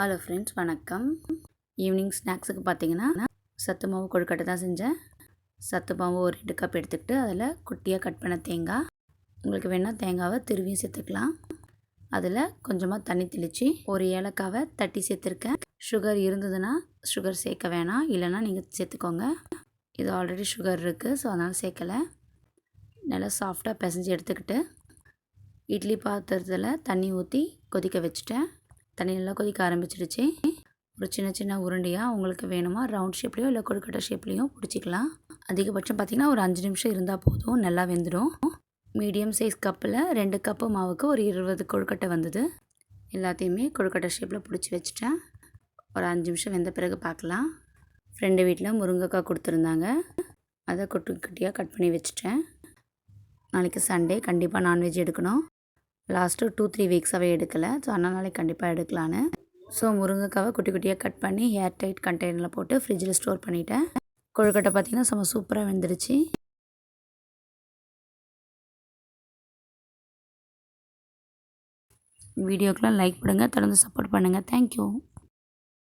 Hello friends வணக்கம். Evening ஸ்நாக்ஸுக்கு பார்த்தீங்கன்னா சத்து மாவு கொழுக்கட்டை தான் செஞ்சேன். சத்து மாவு ஒரு ரெண்டு கப் எடுத்துக்கிட்டு அதில் குட்டியாக கட் பண்ண தேங்காய். உங்களுக்கு வேணால் தேங்காவை திருவியும் சேர்த்துக்கலாம். அதில் கொஞ்சமாக தண்ணி தெளித்து ஒரு ஏலக்காவை தட்டி சேர்த்துருக்கேன். சுகர் இருந்ததுன்னா சுகர் சேர்க்க வேணாம். இல்லைன்னா நீங்கள் சேர்த்துக்கோங்க. இது ஆல்ரெடி சுகர் இருக்குது ஸோ அதனால் சேர்க்கலை. நல்லா சாஃப்டாக பிசைஞ்சு எடுத்துக்கிட்டு இட்லி பாத்திரத்தில் தண்ணி ஊற்றி கொதிக்க வச்சுட்டேன். தண்ணி நல்லா கொதிக்க ஆரம்பிச்சிடுச்சு. ஒரு சின்ன சின்ன உருண்டையாக உங்களுக்கு வேணுமா? ரவுண்ட் ஷேப்லேயோ இல்லை கொழுக்கட்டை ஷேப்லேயும் பிடிச்சிக்கலாம். அதிகபட்சம் பார்த்திங்கன்னா ஒரு அஞ்சு நிமிஷம் இருந்தால் போதும். நல்லா வெந்துடும். மீடியம் சைஸ் கப்பில் ரெண்டு கப்பு மாவுக்கு ஒரு இருபது கொழுக்கட்டை வந்தது. எல்லாத்தையுமே கொழுக்கட்டை ஷேப்பில் பிடிச்சி வச்சுட்டேன். ஒரு அஞ்சு நிமிஷம் வெந்த பிறகு பார்க்கலாம் ஃப்ரெண்டு வீட்டில் முருங்கைக்காய் கொடுத்துருந்தாங்க. அதை குட்டி குட்டியாக கட் பண்ணி வச்சுட்டேன். நாளைக்கு சண்டே கண்டிப்பாக நான்வெஜ் எடுக்கணும். லாஸ்ட்டு டூ த்ரீ வீக்ஸாகவே எடுக்கலை. ஸோ அண்ணா நாளைக்கு கண்டிப்பாக எடுக்கலான்னு. ஸோ முருங்கைக்காவை குட்டி குட்டியாக கட் பண்ணி ஏர் டைட் கண்டெய்னரில் போட்டு ஃப்ரிட்ஜில் ஸ்டோர் பண்ணிட்டேன். கொழுக்கட்டை பார்த்திங்கன்னா செம்ம சூப்பராக வெந்துடுச்சு வீடியோக்கெலாம் லைக் பண்ணுங்கள் தொடர்ந்து சப்போர்ட் பண்ணுங்கள் தேங்க்யூ